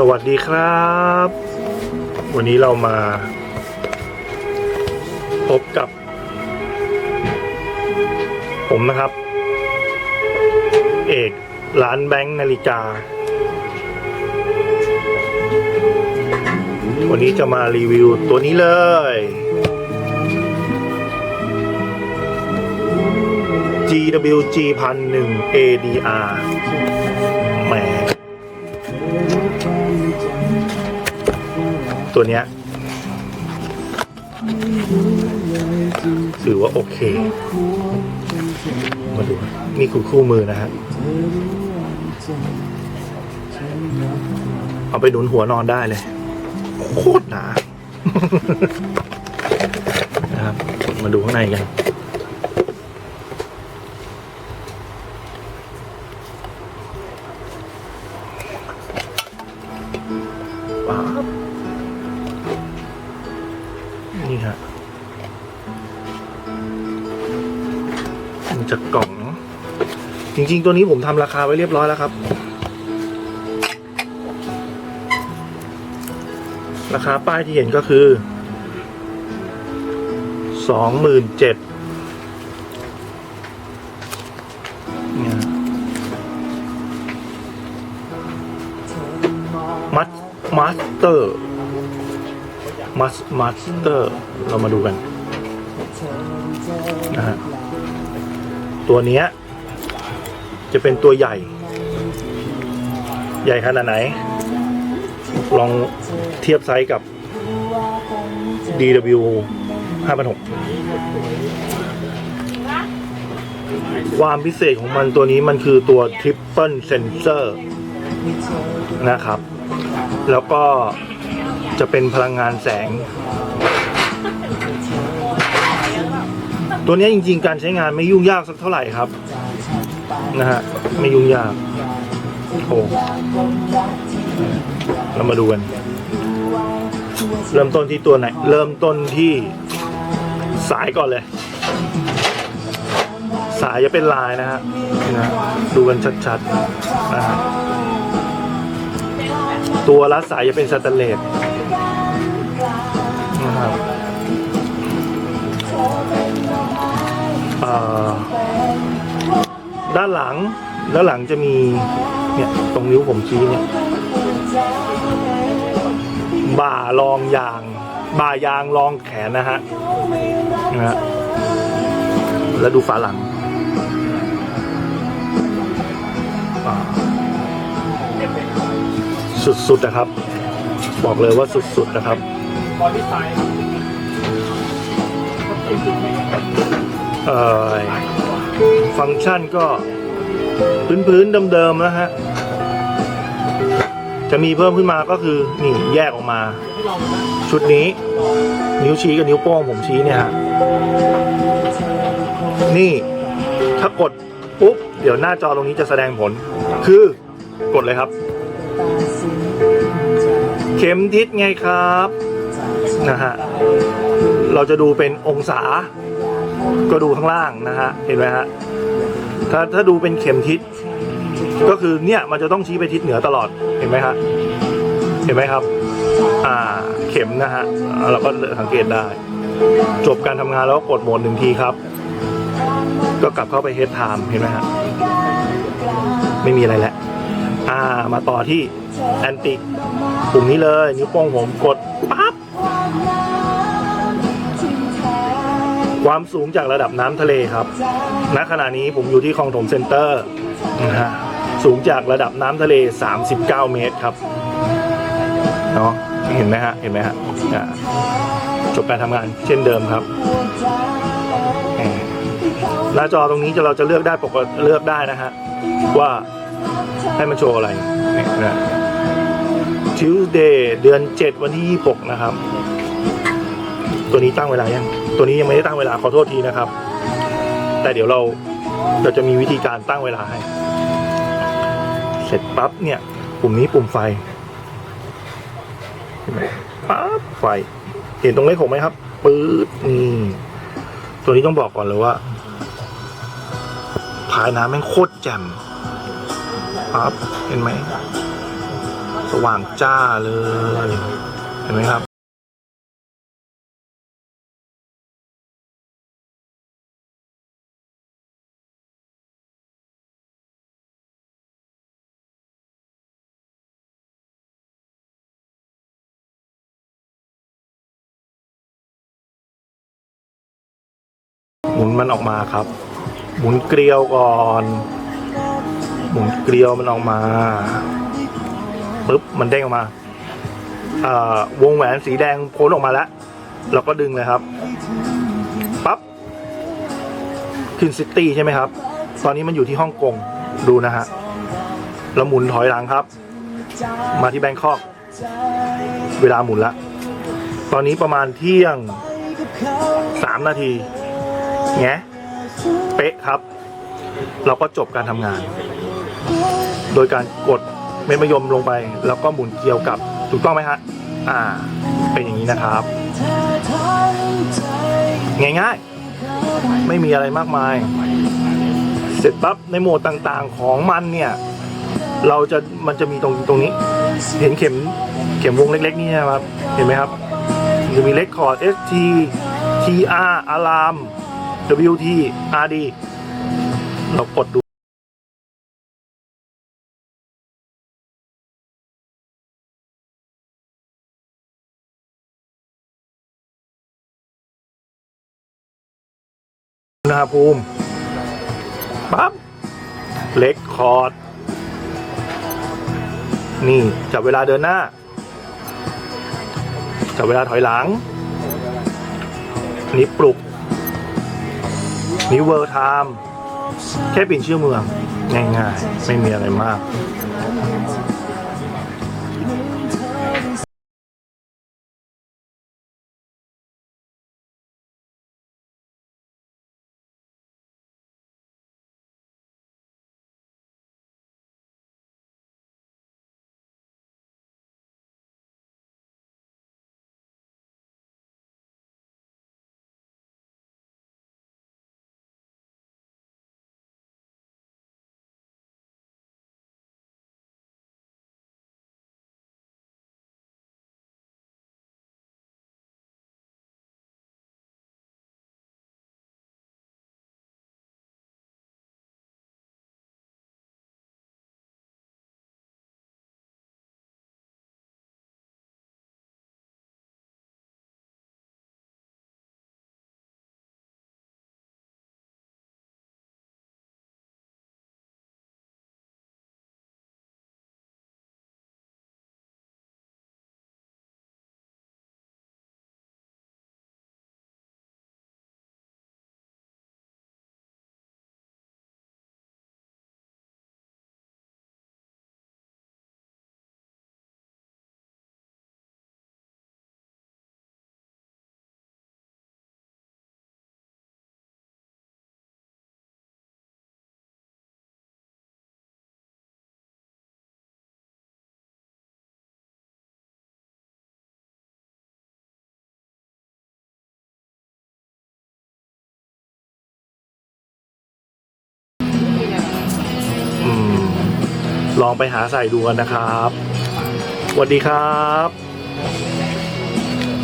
สวัสดีครับ วันนี้เรามา พบกับ ผมนะครับ เอกร้านแบงค์นาฬิกา วันนี้จะมารีวิวตัวนี้เลย GWG พันหนึ่ง ADR ตัวเนี้ยถือว่าโอเค มาดูนี่คือคู่มือนะฮะเอาไปหนุนหัวนอนได้เลย โคตรหนานะครับ มาดูข้างในกัน นี่ฮะมันจะกล่องเนาะจริง ๆ ตัวนี้ผมทำราคาไว้เรียบร้อยแล้วครับ ราคาป้ายที่เห็นก็คือสองหมื่นเจ็ดมัดมาสเตอร์ มัสมาสเตอร์ เรามาดูกันนะฮะตัวเนี้ย จะเป็นตัวใหญ่ ใหญ่ขนาดไหน ลองเทียบไซส์กับ DW 5,600ความพิเศษของมันตัวนี้มันคือตัว Triple Sensor นะครับ แล้วก็ จะเป็นพลังงานแสง ตัวนี้จริงๆ การใช้งานไม่ยุ่งยากสักเท่าไหร่ครับ นะฮะ ไม่ยุ่งยากโอ้เรามาดูกัน เริ่มต้นที่ตัวไหน เริ่มต้นที่สายก่อนเลย สายจะเป็นลายนะฮะนะดูกันชัดๆนะฮะตัวรัดสายจะเป็นสแตนเลส ครับด้านหลัง ด้านหลังจะมี เนี่ย ตรงนิ้วผมชี้เนี่ย บ่ารองยาง บ่ายางรองแขนนะฮะ นะฮะ แล้วดูฝาหลังสุดๆนะครับ บอกเลยว่าสุดๆนะครับ เอ่อฟังก์ชันก็พื้นๆเดิมๆนะฮะ จะมีเพิ่มขึ้นมาก็คือ นี่แยกออกมา ชุดนี้ นิ้วชี้กับนิ้วโป้งผมชี้เนี่ยฮะ นี่ถ้ากดปุ๊บ เดี๋ยวหน้าจอตรงนี้จะแสดงผล คือกดเลยครับ เข็มทิศไงครับ นะฮะเราจะดูเป็นองศา ก็ดูข้างล่างนะฮะเห็นไหมฮะถ้าถ้าดูเป็นเข็มทิศก็คือเนี่ยมันจะต้องชี้ไปทิศเหนือตลอดเห็นไหมฮะเห็นไหมครับ อ่าเข็มนะฮะเราก็สังเกตได้ จบการทำงานแล้วกดโหมดหนึ่งทีครับ ก็กลับเข้าไปเฮดไทม์เห็นไหมฮะไม่มีอะไรแล้วอ่ามาต่อที่แอนติปุ่มนี้เลย นิ้วโป้งผมกดป ความสูงจากระดับน้ำทะเลครับณขณะนี้ผมอยู่ที่คลองถมเซ็นเตอร์นะฮะสูงจากระดับน้ำทะเล 39 เมตรครับเนาะเห็นไหมฮะเห็นไหมฮะจบการทำงานเช่นเดิมครับหมหน้าจอตรงนี้จะเราจะเลือกได้ปกติเลือกได้นะฮะว่าให้มันโชว์อะไรเนี่ยนะ Tuesday เดือน 7 วันที่ 26 นะครับ ตัวนี้ตั้งเวลายัง ตัวนี้ยังไม่ได้ตั้งเวลาขอโทษทีนะครับ แต่เดี๋ยวเราเราจะมีวิธีการตั้งเวลาให้ เสร็จปั๊บเนี่ย ปุ่มนี้ปุ่มไฟเห็นไหมปั๊บไฟ เห็นตรงเลขหกไหมครับปื๊ดนี่ตัวนี้ต้องบอกก่อนเลยว่าพายน้ำแม่งโคตรแจ่มปั๊บเห็นไหมสว่างจ้าเลย เห็นไหมครับ นมันออกมาครับ หมุนเกลียวก่อน หมุนเกลียวมันออกมาปุ๊บมันเด้งออกมาวงแหวนสีแดงโพ้นออกมาแล้วเราก็ดึงเลยครับปั๊บขึ้นซิตี้ใช่ไหมครับ ตอนนี้มันอยู่ที่ฮ่องกงดูนะฮะเราหมุนถอยหลังครับ มาที่แบงคอกเวลาหมุนละ ตอนนี้ประมาณเที่ยงสามนาที แงะเป๊ะครับ เราก็จบการทำงาน โดยการกดเม็ดมะยมลงไป แล้วก็หมุนเกลียวกลับถูกต้องไหมฮะอ่า เป็นอย่างนี้นะครับ ง่ายๆ ไม่มีอะไรมากมาย เสร็จปั๊บในโหมดต่างๆของมันเนี่ย เราจะมันจะมีตรงตรงนี้ เห็นเข็มเข็มวงเล็กๆ นี่นะครับ เห็นไหมครับ จะมีเลคคอร์ด ST TR Alarm WT wt rd เรากดดูอุณหภูมิปั๊บเลคคอร์ด นี่ จับเวลาเดินหน้า จับเวลาถอยหลังนนี้ปลุก นิวเวิร์ไทม์แค่เปลี่ยนชื่อเมือง ง่ายๆ ไม่มีอะไรมาก ลองไปหาใส่ดูกันนะครับสวัสดีครับ